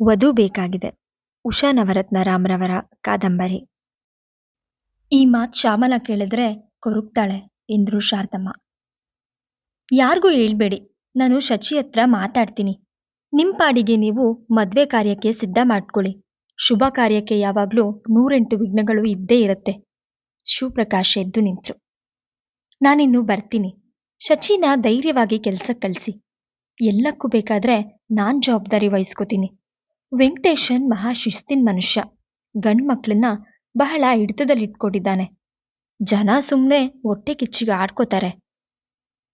ವಧು ಬೇಕಾಗಿದೆ. ಉಷಾ ನವರತ್ನ ರಾಮ್ರವರ ಕಾದಂಬರಿ. ಈ ಮಾತ್ ಶ್ಯಾಮಲ ಕೇಳಿದ್ರೆ ಕೊರುಕ್ತಾಳೆ ಎಂದ್ರು ಶಾರದಮ್ಮ. ಯಾರಿಗೂ ಹೇಳ್ಬೇಡಿ, ನಾನು ಶಚಿ ಹತ್ರ ಮಾತಾಡ್ತೀನಿ. ನಿಮ್ ಪಾಡಿಗೆ ನೀವು ಮದ್ವೆ ಕಾರ್ಯಕ್ಕೆ ಸಿದ್ಧ ಮಾಡ್ಕೊಳ್ಳಿ. ಶುಭ ಕಾರ್ಯಕ್ಕೆ ಯಾವಾಗ್ಲೂ ನೂರೆಂಟು ವಿಘ್ನಗಳು ಇದ್ದೇ ಇರುತ್ತೆ. ಶಿವಪ್ರಕಾಶ್ ಎದ್ದು ನಿಂತ್ರು. ನಾನಿನ್ನು ಬರ್ತೀನಿ. ಶಚಿನ ಧೈರ್ಯವಾಗಿ ಕೆಲ್ಸಕ್ಕೆ ಕಳಿಸಿ. ಎಲ್ಲಕ್ಕೂ ಬೇಕಾದ್ರೆ ನಾನ್ ಜವಾಬ್ದಾರಿ ವಹಿಸ್ಕೋತೀನಿ. ವೆಂಕಟೇಶನ್ ಮಹಾ ಶಿಸ್ತಿನ ಮನುಷ್ಯ. ಗಂಡ್ ಮಕ್ಳನ್ನ ಬಹಳ ಹಿಡಿತದಲ್ಲಿಟ್ಕೊಂಡಿದ್ದಾನೆ. ಜನ ಸುಮ್ನೆ ಹೊಟ್ಟೆ ಕಿಚ್ಚಿಗೆ ಆಡ್ಕೋತಾರೆ.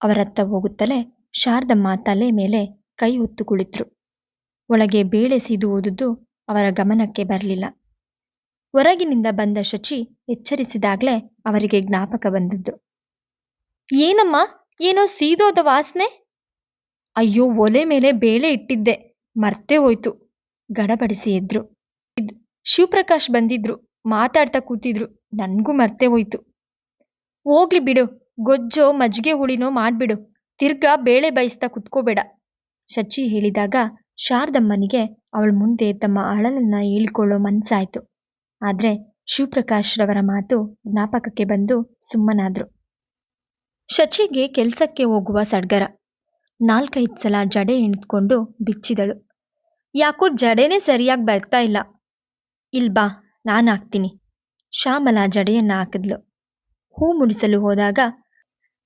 ಅವರತ್ತ ಹೋಗುತ್ತಲೇ ಶಾರದಮ್ಮ ತಲೆ ಮೇಲೆ ಕೈ ಹೊತ್ತು ಕುಳಿತರು. ಒಳಗೆ ಬೇಳೆ ಸೀದು ಅವರ ಗಮನಕ್ಕೆ ಬರಲಿಲ್ಲ. ಹೊರಗಿನಿಂದ ಬಂದ ಶಚಿ ಎಚ್ಚರಿಸಿದಾಗ್ಲೇ ಅವರಿಗೆ ಜ್ಞಾಪಕ ಬಂದದ್ದು. ಏನಮ್ಮ? ಏನೋ ಸೀದೋದ ವಾಸನೆ? ಅಯ್ಯೋ, ಒಲೆ ಮೇಲೆ ಬೇಳೆ ಇಟ್ಟಿದ್ದೆ. ಮರ್ತೇ ಹೋಯ್ತು. ಗಡಬಡಿಸಿ ಎದ್ರು ಶಿವಪ್ರಕಾಶ್ ಬಂದಿದ್ರು, ಮಾತಾಡ್ತಾ ಕೂತಿದ್ರು, ನನಗೂ ಮರ್ತೆ ಹೋಯ್ತು. ಹೋಗ್ಲಿ ಬಿಡು, ಗೊಜ್ಜೋ, ಮಜ್ಜಿಗೆ ಹುಳಿನೋ ಮಾಡ್ಬಿಡು, ತಿರ್ಗಾ ಬೇಳೆ ಬಯಸ್ತಾ ಕುತ್ಕೋಬೇಡ. ಶಚಿ ಹೇಳಿದಾಗ, ಶಾರದಮ್ಮನಿಗೆ ಅವಳ ಮುಂದೆ ತಮ್ಮ ಅಳಲನ್ನ ಹೇಳ್ಕೊಳ್ಳೋ ಮನ್ಸಾಯ್ತು. ಆದ್ರೆ ಶಿವಪ್ರಕಾಶ್ ರವರ ಮಾತು ಜ್ಞಾಪಕಕ್ಕೆ ಬಂದು ಸುಮ್ಮನಾದ್ರು. ಶಚಿಗೆ ಕೆಲ್ಸಕ್ಕೆ ಹೋಗುವ ಸಡ್ಗರ. ನಾಲ್ಕೈದು ಸಲ ಜಡೆ ಎಣಿತ್ಕೊಂಡು ಬಿಚ್ಚಿದಳು. ಯಾಕೋ ಜಡೆನೇ ಸರಿಯಾಗಿ ಬರ್ತಾ ಇಲ್ಲ. ಇಲ್ಬಾ ನಾನು ಹಾಕ್ತೀನಿ. ಶ್ಯಾಮಲ ಜಡೆಯನ್ನು ಹಾಕಿದ್ಲು. ಹೂ ಮುಡಿಸಲು ಹೋದಾಗ,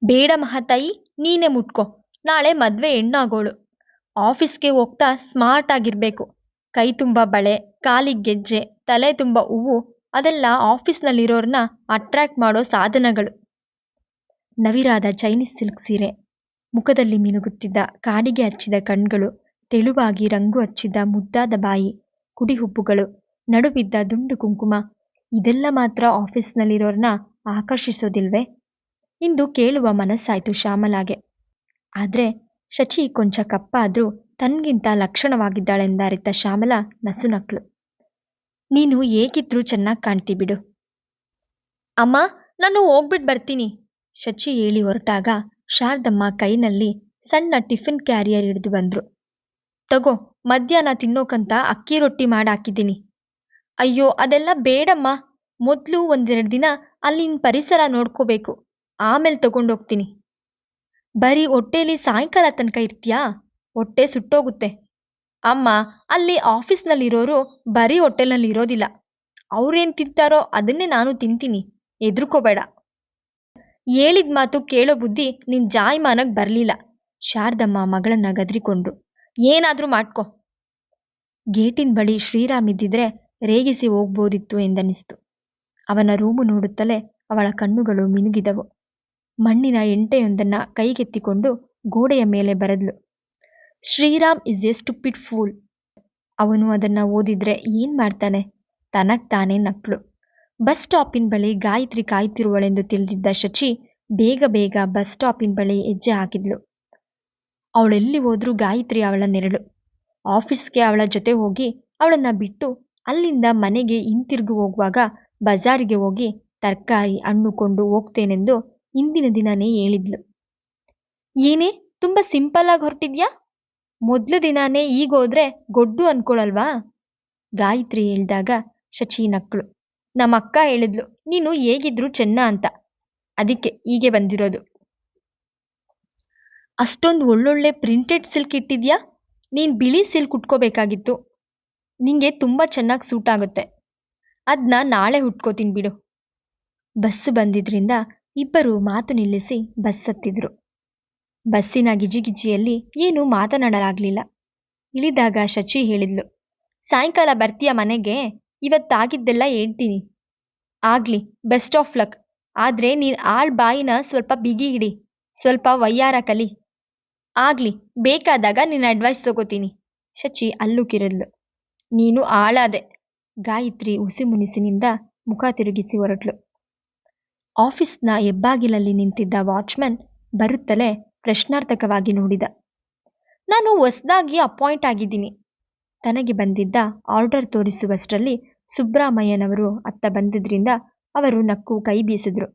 ಬೇಡ ಮಹಾತಾಯಿ, ನೀನೇ ಮುಟ್ಕೋ. ನಾಳೆ ಮದುವೆ ಹೆಣ್ಣಾಗೋಳು. ಆಫೀಸ್ಗೆ ಹೋಗ್ತಾ ಸ್ಮಾರ್ಟ್ ಆಗಿರಬೇಕು. ಕೈ ತುಂಬ ಬಳೆ, ಕಾಲಿಗೆ ಗೆಜ್ಜೆ, ತಲೆ ತುಂಬ ಹೂವು, ಅದೆಲ್ಲ ಆಫೀಸ್ನಲ್ಲಿರೋರ್ನ ಅಟ್ರಾಕ್ಟ್ ಮಾಡೋ ಸಾಧನಗಳು. ನವಿರಾದ ಚೈನೀಸ್ ಸಿಲ್ಕ್ ಸೀರೆ. ಮುಖದಲ್ಲಿ ಮಿನುಗುತ್ತಿದ್ದ ಕಾಡಿಗೆ ಹಚ್ಚಿದ ಕಣ್ಗಳು. ತೆಳುವಾಗಿ ರಂಗು ಹಚ್ಚಿದ ಮುದ್ದಾದ ಬಾಯಿ, ಕುಡಿಹುಬ್ಬುಗಳು, ನಡುವಿದ್ದ ದುಂಡು ಕುಂಕುಮ, ಇದೆಲ್ಲ ಮಾತ್ರ ಆಫೀಸ್ನಲ್ಲಿರೋರ್ನ ಆಕರ್ಷಿಸೋದಿಲ್ವೇ? ಇಂದು ಕೇಳುವ ಮನಸ್ಸಾಯ್ತು ಶ್ಯಾಮಲಾಗೆ. ಆದ್ರೆ ಶಚಿ ಕೊಂಚ ಕಪ್ಪಾದ್ರೂ ತನ್ಗಿಂತ ಲಕ್ಷಣವಾಗಿದ್ದಾಳೆಂದರಿತ ಶ್ಯಾಮಲ ನಸುನಕ್ಳು. ನೀನು ಹೇಗಿದ್ರೂ ಚೆನ್ನಾಗಿ ಕಾಣ್ತಿ ಬಿಡು. ಅಮ್ಮ, ನಾನು ಹೋಗ್ಬಿಟ್ ಬರ್ತೀನಿ. ಶಚಿ ಹೇಳಿ ಹೊರಟಾಗ ಶಾರದಮ್ಮ ಕೈನಲ್ಲಿ ಸಣ್ಣ ಟಿಫಿನ್ ಕ್ಯಾರಿಯರ್ ಹಿಡಿದು ಬಂದ್ರು. ತಗೋ, ಮಧ್ಯಾಹ್ನ ತಿನ್ನೋಕಂತ ಅಕ್ಕಿ ರೊಟ್ಟಿ ಮಾಡಾಕಿದ್ದೀನಿ. ಅಯ್ಯೋ, ಅದೆಲ್ಲ ಬೇಡಮ್ಮ. ಮೊದಲು ಒಂದೆರಡು ದಿನ ಅಲ್ಲಿನ ಪರಿಸರ ನೋಡ್ಕೋಬೇಕು. ಆಮೇಲೆ ತಗೊಂಡೋಗ್ತೀನಿ. ಬರೀ ಹೊಟ್ಟೆಲಿ ಸಾಯಂಕಾಲ ತನಕ ಇರ್ತೀಯಾ? ಹೊಟ್ಟೆ ಸುಟ್ಟೋಗುತ್ತೆ. ಅಮ್ಮ, ಅಲ್ಲಿ ಆಫೀಸ್ನಲ್ಲಿರೋರು ಬರೀ ಹೊಟ್ಟೆನಲ್ಲಿ ಇರೋದಿಲ್ಲ ಅವ್ರೇನು ತಿಂತಾರೋ ಅದನ್ನೇ ನಾನು ತಿಂತೀನಿ. ಹೆದ್ರುಕೋಬೇಡ. ಹೇಳಿದ ಮಾತು ಕೇಳೋ ಬುದ್ಧಿ ನಿನ್ ಜಾಯಮಾನಕ್ ಬರ್ಲಿಲ್ಲ. ಶಾರದಮ್ಮ ಮಗಳನ್ನ ಗದ್ರಿಕೊಂಡ್ರು. ಏನಾದ್ರೂ ಮಾಡ್ಕೊ. ಗೇಟಿನ ಬಳಿ ಶ್ರೀರಾಮ್ ಇದ್ದಿದ್ರೆ ರೇಗಿಸಿ ಹೋಗ್ಬೋದಿತ್ತು ಎಂದನಿಸ್ತು. ಅವನ ರೂಮು ನೋಡುತ್ತಲೇ ಅವಳ ಕಣ್ಣುಗಳು ಮಿನುಗಿದವು. ಮಣ್ಣಿನ ಎಂಟೆಯೊಂದನ್ನ ಕೈಗೆತ್ತಿಕೊಂಡು ಗೋಡೆಯ ಮೇಲೆ ಬರೆದ್ಲು. Shriram is a stupid fool. ಅವನು ಅದನ್ನ ಓದಿದ್ರೆ ಏನ್ ಮಾಡ್ತಾನೆ? ತನಗ್ ತಾನೇ ನಕ್ಳು. ಬಸ್ ಸ್ಟಾಪಿನ ಬಳಿ ಗಾಯತ್ರಿ ಕಾಯ್ತಿರುವಳೆಂದು ತಿಳಿದಿದ್ದ ಶಚಿ ಬೇಗ ಬೇಗ ಬಸ್ ಸ್ಟಾಪಿನ ಬಳಿ ಹೆಜ್ಜೆ ಹಾಕಿದ್ಲು. ಅವಳೆಲ್ಲಿ ಹೋದ್ರೂ ಗಾಯತ್ರಿ ಅವಳ ನೆರಳು. ಆಫೀಸ್ಗೆ ಅವಳ ಜೊತೆ ಹೋಗಿ ಅವಳನ್ನ ಬಿಟ್ಟು ಅಲ್ಲಿಂದ ಮನೆಗೆ ಹಿಂತಿರುಗಿ ಹೋಗುವಾಗ ಬಜಾರಿಗೆ ಹೋಗಿ ತರಕಾರಿ, ಹಣ್ಣು ಕೊಂಡು ಹೋಗ್ತೇನೆಂದು ಇಂದಿನ ದಿನನೇ ಹೇಳಿದ್ಲು. ಏನೇ, ತುಂಬಾ ಸಿಂಪಲ್ ಆಗಿ ಹೊರಟಿದ್ಯಾ? ಮೊದ್ಲ ದಿನಾನೇ ಈಗ ಹೋದ್ರೆ ಗೊಡ್ಡು ಅನ್ಕೊಳಲ್ವಾ? ಗಾಯತ್ರಿ ಹೇಳಿದಾಗ ಶಚಿ ನಕ್ಕಳು ನಮ್ಮಕ್ಕ ಹೇಳಿದ್ಲು, ನೀನು ಹೇಗಿದ್ರು ಚೆನ್ನ ಅಂತ. ಅದಕ್ಕೆ ಹೀಗೆ ಬಂದಿರೋದು. ಅಷ್ಟೊಂದು ಒಳ್ಳೊಳ್ಳೆ ಪ್ರಿಂಟೆಡ್ ಸಿಲ್ಕ್ ಇಟ್ಟಿದ್ಯಾ? ನೀನು ಬಿಳಿ ಸಿಲ್ಕ್ ಉಟ್ಕೋಬೇಕಾಗಿತ್ತು. ನಿಂಗೆ ತುಂಬಾ ಚೆನ್ನಾಗಿ ಸೂಟ್ ಆಗುತ್ತೆ. ಅದನ್ನ ನಾಳೆ ಉಟ್ಕೋತೀನಿ ಬಿಡು. ಬಸ್ ಬಂದಿದ್ರಿಂದ ಇಬ್ಬರು ಮಾತು ನಿಲ್ಲಿಸಿ ಬಸ್ ಹತ್ತಿದ್ರು. ಬಸ್ಸಿನ ಗಿಜಿಗಿಜಿಯಲ್ಲಿ ಏನು ಮಾತನಾಡಲಾಗಲಿಲ್ಲ. ಇಳಿದಾಗ ಶಚಿ ಹೇಳಿದ್ಲು, ಸಾಯಂಕಾಲ ಬರ್ತೀಯ ಮನೆಗೆ? ಇವತ್ತಾಗಿದ್ದೆಲ್ಲ ಹೇಳ್ತೀನಿ. ಆಗ್ಲಿ ಬೆಸ್ಟ್ ಆಫ್ ಲಕ್ ಆದ್ರೆ ನೀನ್ ಆಳ್ ಬಾಯಿನ ಸ್ವಲ್ಪ ಬಿಗಿ ಹಿಡಿ ಸ್ವಲ್ಪ ವಯ್ಯಾರ ಕಲಿ. ಆಗ್ಲಿ, ಬೇಕಾದಾಗ ನಿನ್ನ ಅಡ್ವೈಸ್ ತಗೋತೀನಿ. ಶಚಿ ಅಲ್ಲು ಕಿರಲ್ಲು ನೀನು ಆಳಾದೆ. ಗಾಯತ್ರಿ ಉಸಿ ಮುನಿಸಿನಿಂದ ಮುಖ ತಿರುಗಿಸಿ ಹೊರಟ್ಲು. ಆಫೀಸ್ನ ಹೆಬ್ಬಾಗಿಲಲ್ಲಿ ನಿಂತಿದ್ದ ವಾಚ್ಮನ್ ಬರುತ್ತಲೇ ಪ್ರಶ್ನಾರ್ಥಕವಾಗಿ ನೋಡಿದ. ನಾನು ಹೊಸದಾಗಿ ಅಪಾಯಿಂಟ್ ಆಗಿದ್ದೀನಿ. ತನಗೆ ಬಂದಿದ್ದ ಆರ್ಡರ್ ತೋರಿಸುವಷ್ಟರಲ್ಲಿ ಸುಬ್ರಾಮಯ್ಯನವರು ಅತ್ತ ಬಂದಿದ್ರಿಂದ ಅವರು ನಕ್ಕು ಕೈ ಬೀಸಿದ್ರು.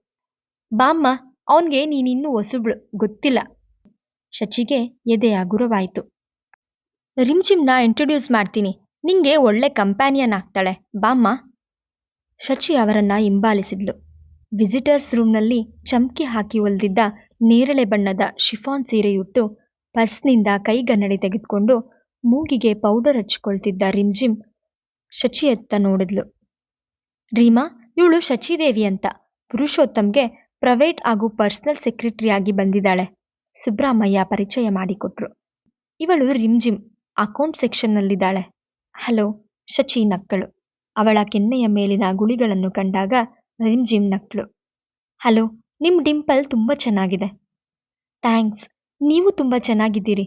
ಬಾಮ್ಮ, ಅವನ್ಗೆ ನೀನಿನ್ನೂ ಹೊಸುಬ್ಳು, ಗೊತ್ತಿಲ್ಲ. ಶಚಿಗೆ ಎದೆಯ ಗುರುವಾಯಿತು ರಿಮ್ಜಿಮ್ನ ಇಂಟ್ರೊಡ್ಯೂಸ್ ಮಾಡ್ತೀನಿ. ನಿಂಗೆ ಒಳ್ಳೆ ಕಂಪ್ಯಾನಿಯನ್ ಆಗ್ತಾಳೆ. ಬಾಮ್ಮ. ಶಚಿ ಅವರನ್ನ ಹಿಂಬಾಲಿಸಿದ್ಲು. ವಿಸಿಟರ್ಸ್ ರೂಮ್ನಲ್ಲಿ ಚಮ್ಕಿ ಹಾಕಿ ಒಲ್ದಿದ್ದ ನೇರಳೆ ಬಣ್ಣದ ಶಿಫಾನ್ ಸೀರೆಯುಟ್ಟು ಪರ್ಸ್ನಿಂದ ಕೈಗನ್ನಡಿ ತೆಗೆದುಕೊಂಡು ಮೂಗಿಗೆ ಪೌಡರ್ ಹಚ್ಕೊಳ್ತಿದ್ದ ರಿಮ್ಜಿಮ್ ಶಚಿಯತ್ತ ನೋಡಿದ್ಲು. ರೀಮಾ, ಇವಳು ಶಚಿದೇವಿ ಅಂತ. ಪುರುಷೋತ್ತಮ್ಗೆ ಪ್ರೈವೇಟ್ ಹಾಗೂ ಪರ್ಸನಲ್ ಸೆಕ್ರೆಟರಿಯಾಗಿ ಬಂದಿದ್ದಾಳೆ. ಸುಬ್ರಹ್ಮಯ್ಯ ಪರಿಚಯ ಮಾಡಿಕೊಟ್ರು. ಇವಳು ರಿಮ್ಜಿಮ್ ಅಕೌಂಟ್ ಸೆಕ್ಷನ್ನಲ್ಲಿದ್ದಾಳೆ. ಹಲೋ, ಶಚಿ ನಕ್ಕಳು. ಅವಳ ಕೆನ್ನೆಯ ಮೇಲಿನ ಗುಳಿಗಳನ್ನು ಕಂಡಾಗ ರಿಮ್ಜಿಮ್ ನಕ್ಳು ಹಲೋ, ನಿಮ್ ಡಿಂಪಲ್ ತುಂಬಾ ಚೆನ್ನಾಗಿದೆ. ಥ್ಯಾಂಕ್ಸ್, ನೀವು ತುಂಬಾ ಚೆನ್ನಾಗಿದ್ದೀರಿ.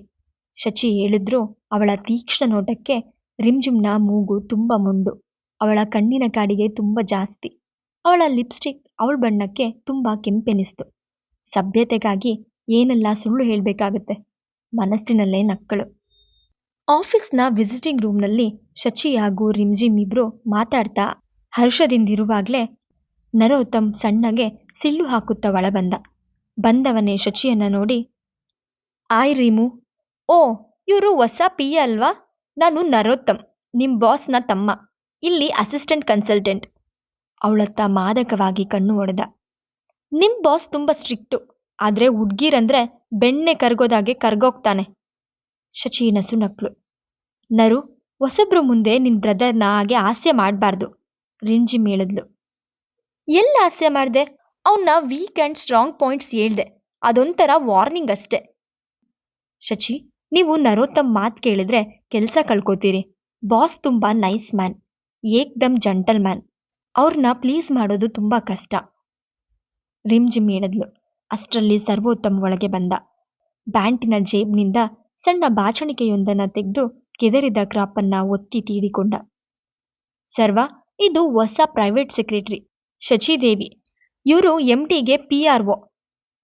ಶಚಿ ಹೇಳಿದ್ರು ಅವಳ ತೀಕ್ಷ್ಣ ನೋಟಕ್ಕೆ ರಿಮ್ಜಿಮ್ನ ಮೂಗು ತುಂಬಾ ಮುಂಡು. ಅವಳ ಕಣ್ಣಿನ ಕಾಡಿಗೆ ತುಂಬ ಜಾಸ್ತಿ. ಅವಳ ಲಿಪ್ಸ್ಟಿಕ್ ಅವಳ ಬಣ್ಣಕ್ಕೆ ತುಂಬ ಕೆಂಪೆನಿಸ್ತು. ಸಭ್ಯತೆಗಾಗಿ ಏನೆಲ್ಲ ಸುಳ್ಳು ಹೇಳಬೇಕಾಗತ್ತೆ? ಮನಸ್ಸಿನಲ್ಲೇ ನಕ್ಕಳು. ಆಫೀಸ್ನ ವಿಸಿಟಿಂಗ್ ರೂಮ್ನಲ್ಲಿ ಶಚಿ ಹಾಗೂ ರಿಮ್ಜಿಮ್ ಇಬ್ರು ಮಾತಾಡ್ತಾ ಹರ್ಷದಿಂದಿರುವಾಗಲೇ ನರೋತ್ತಮ್ ಸಣ್ಣಗೆ ಸಿಳ್ಳು ಹಾಕುತ್ತಾ ಒಳ ಬಂದ ಬಂದವನೇ ಶಚಿಯನ್ನ ನೋಡಿ, ಆಯ್ ರೀಮು, ಓ, ಇವರು ಹೊಸ ಪಿ ಅಲ್ವಾ? ನಾನು ನರೋತ್ತಮ್, ನಿಮ್ ಬಾಸ್ನ ತಮ್ಮ, ಇಲ್ಲಿ ಅಸಿಸ್ಟೆಂಟ್ ಕನ್ಸಲ್ಟೆಂಟ್. ಅವಳತ್ತ ಮಾದಕವಾಗಿ ಕಣ್ಣು ಒಡೆದ. ನಿಮ್ ಬಾಸ್ ತುಂಬಾ ಸ್ಟ್ರಿಕ್ಟು ಆದ್ರೆ ಹುಡ್ಗೀರಂದ್ರೆ ಬೆಣ್ಣೆ ಕರ್ಗೋದಾಗೆ ಕರ್ಗೋಗ್ತಾನೆ. ಶಚಿ ನಸು ನಕ್ಲು ನರು, ಹೊಸಬ್ರು ಮುಂದೆ ನಿನ್ ಬ್ರದರ್ನ ಹಾಗೆ ಹಾಸ್ಯ ಮಾಡಬಾರ್ದು ರಿಂಜಿಮ್ ಹೇಳಿದ್ಲು ಎಲ್ಲ ಹಾಸ್ಯ ಮಾಡ್ದೆ? ಅವನ್ನ ವೀಕ್ ಆ್ಯಂಡ್ ಸ್ಟ್ರಾಂಗ್ ಪಾಯಿಂಟ್ಸ್ ಹೇಳ್ದೆ, ಅದೊಂಥರ ವಾರ್ನಿಂಗ್ ಅಷ್ಟೆ. ಶಚಿ, ನೀವು ನರೋತ್ತಮ್ ಮಾತು ಕೇಳಿದ್ರೆ ಕೆಲಸ ಕಳ್ಕೋತೀರಿ. ಬಾಸ್ ತುಂಬಾ ನೈಸ್ ಮ್ಯಾನ್ ಏಕ್ದಮ್ ಜಂಟಲ್ ಮ್ಯಾನ್ ಅವ್ರನ್ನ ಪ್ಲೀಸ್ ಮಾಡೋದು ತುಂಬಾ ಕಷ್ಟ ರಿಮ್ಜಿಮ್ ಹೇಳಿದ್ಲು ಅಷ್ಟರಲ್ಲಿ ಸರ್ವೋತ್ತಮ್ ಒಳಗೆ ಬಂದ. ಬ್ಯಾಂಟಿನ ಜೇಬ್ನಿಂದ ಸಣ್ಣ ಬಾಚಣಿಕೆಯೊಂದನ್ನು ತೆಗೆದು ಕೆದರಿದ ಕ್ರಾಪನ್ನ ಒತ್ತಿ ತೀಡಿಕೊಂಡ ಸರ್ವ, ಇದು ಹೊಸ ಪ್ರೈವೇಟ್ ಸೆಕ್ರೆಟರಿ, ಶಚಿದೇವಿ. ಇವರು ಎಂ ಡಿಗೆ ಪಿ ಆರ್ ಒ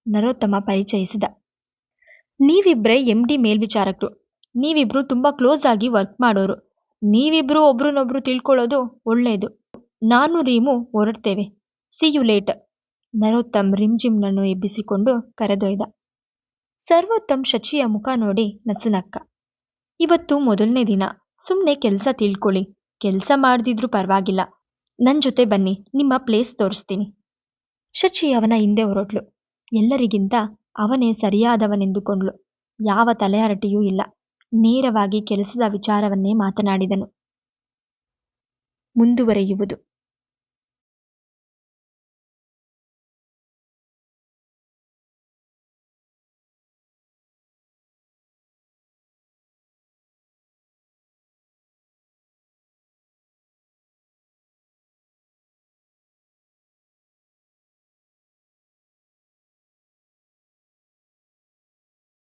ನರೋತ್ತಮ ಪರಿಚಯಿಸಿದ. ನೀವಿಬ್ರೇ ಎಂ ಡಿ ಮೇಲ್ವಿಚಾರಕರು. ನೀವಿಬ್ರು ತುಂಬಾ ಕ್ಲೋಸ್ ಆಗಿ ವರ್ಕ್ ಮಾಡೋರು. ನೀವಿಬ್ರು ಒಬ್ರನ್ನೊಬ್ರು ತಿಳ್ಕೊಳ್ಳೋದು ಒಳ್ಳೆಯದು ನಾನು Rimu ಹೊರಡ್ತೇವೆ. See you late. Narottam ರಿಮ್ಜಿಮ್ನನ್ನು ಎಬ್ಬಿಸಿಕೊಂಡು ಕರೆದೊಯ್ದ. ಸರ್ವೋತ್ತಮ್ ಶಚಿಯ ಮುಖ ನೋಡಿ ನಸುನಕ್ಕ. ಇವತ್ತು ಮೊದಲನೇ ದಿನ. ಸುಮ್ಮನೆ ಕೆಲಸ ತಿಳ್ಕೊಳ್ಳಿ. ಕೆಲಸ ಮಾಡ್ದಿದ್ರೂ ಪರವಾಗಿಲ್ಲ. ನನ್ನ ಜೊತೆ ಬನ್ನಿ. ನಿಮ್ಮ ಪ್ಲೇಸ್ ತೋರಿಸ್ತೀನಿ. ಶಚಿ ಅವನ ಹಿಂದೆ ಹೊರಟ್ಲು. ಎಲ್ಲರಿಗಿಂತ ಅವನೇ ಸರಿಯಾದವನೆಂದುಕೊಂಡ್ಲು ಯಾವ ತಲೆಹರಟೆಯೂ ಇಲ್ಲ. ನೇರವಾಗಿ ಕೆಲಸದ ವಿಚಾರವನ್ನೇ ಮಾತನಾಡಿದನು. ಮುಂದುವರೆಯುವುದು.